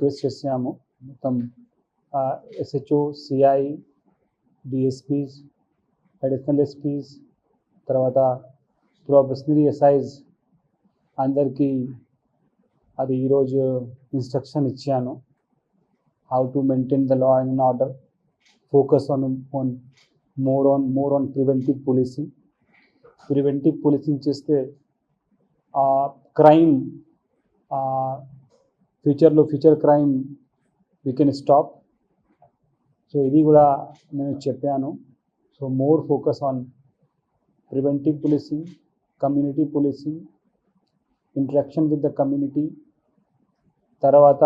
Request చేసాము మొత్తం SHO CI DSPs additional SPs తర్వాత ప్రొఫెషనరీ ఎస్ఐస్ అందరికీ అది ఈరోజు ఇన్స్ట్రక్షన్ ఇచ్చాను. How to maintain the law and order focus on on more on more on preventive policing preventive policing చేస్తే crime ఫ్యూచర్లో future crime we can stop so ఇది కూడా నేను చెప్పాను. So more focus on preventive policing community policing interaction with the community తర్వాత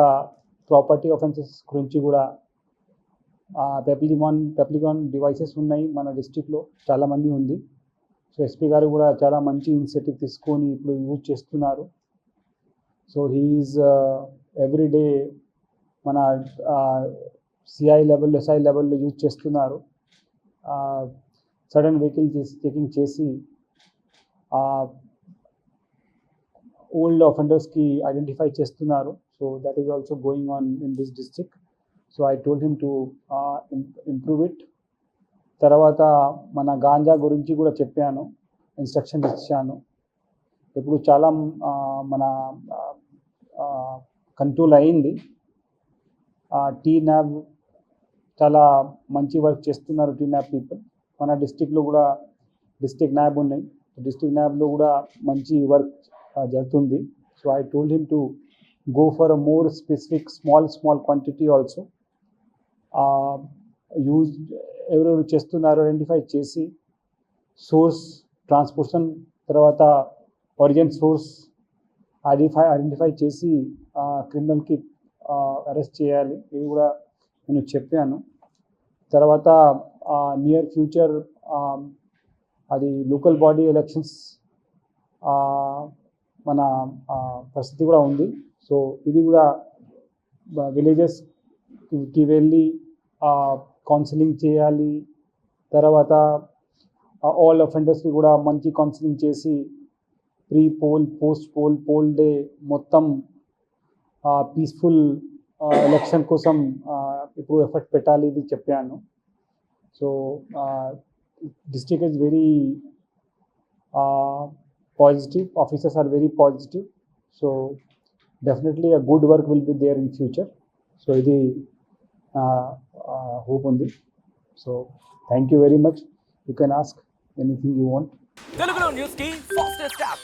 property offences గురించి కూడా పెప్లిగాన్ పెప్లిగాన్ devices ఉన్నాయి మన డిస్టిక్లో చాలామంది ఉంది. సో ఎస్పీ గారు కూడా చాలా మంచి ఇనిషియేటివ్ తీసుకొని ఇప్పుడు యూజ్ చేస్తున్నారు. So he is every day మన సిఐ లెవెల్ ఎస్ఐ లెవెల్లో యూజ్ చేస్తున్నారు. సడన్ వెహికల్ చేసి చెకింగ్ చేసి ఓల్డ్ అఫెండర్స్కి ఐడెంటిఫై చేస్తున్నారు. So that is also going on in this district so I told him to improve it తర్వాత మన గాంజా గురించి కూడా చెప్పాను. ఇన్స్ట్రక్షన్ ఇచ్చాను. ఇప్పుడు చాలా మన కంట్రోల్ అయింది. టీ న్యాబ్ చాలా మంచి వర్క్ చేస్తున్నారు టీ న్యాబ్ పీపుల్. మన డిస్టిక్లో కూడా డిస్టిక్ న్యాబ్ ఉన్నాయి. డిస్టిక్ న్యాబ్లో కూడా మంచి వర్క్ జరుగుతుంది. So I told him to go for a more specific small small quantity also. Use ఎవరెవరు చేస్తున్నారు ఐడెంటిఫై చేసి సోర్స్ ట్రాన్స్పోర్షన్ తర్వాత ఒరిజిన్ సోర్స్ ఐడెంటిఫై ఐడెంటిఫై చేసి క్రిమినల్కి అరెస్ట్ చేయాలి. ఇది కూడా నేను చెప్పాను. తర్వాత నియర్ ఫ్యూచర్ అది లోకల్ బాడీ ఎలక్షన్స్ మన పరిస్థితి కూడా ఉంది. సో ఇది కూడా విలేజెస్కి వెళ్ళి కౌన్సిలింగ్ చేయాలి. తర్వాత ఆల్ అఫెండర్స్కి కూడా మంచి కౌన్సిలింగ్ చేసి pre poll post poll poll day మొత్తం పీస్ఫుల్ ఎలక్షన్ కోసం ఆ, ఇప్పుడు ఎఫర్ట్ పెట్టాలి ఇది చెప్పాను so district is very positive officers are very positive so definitely a good work will be there in future so ఇది హోప్ ఉంది so thank you very much you can ask anything you want తెలుగులో news కి fastest app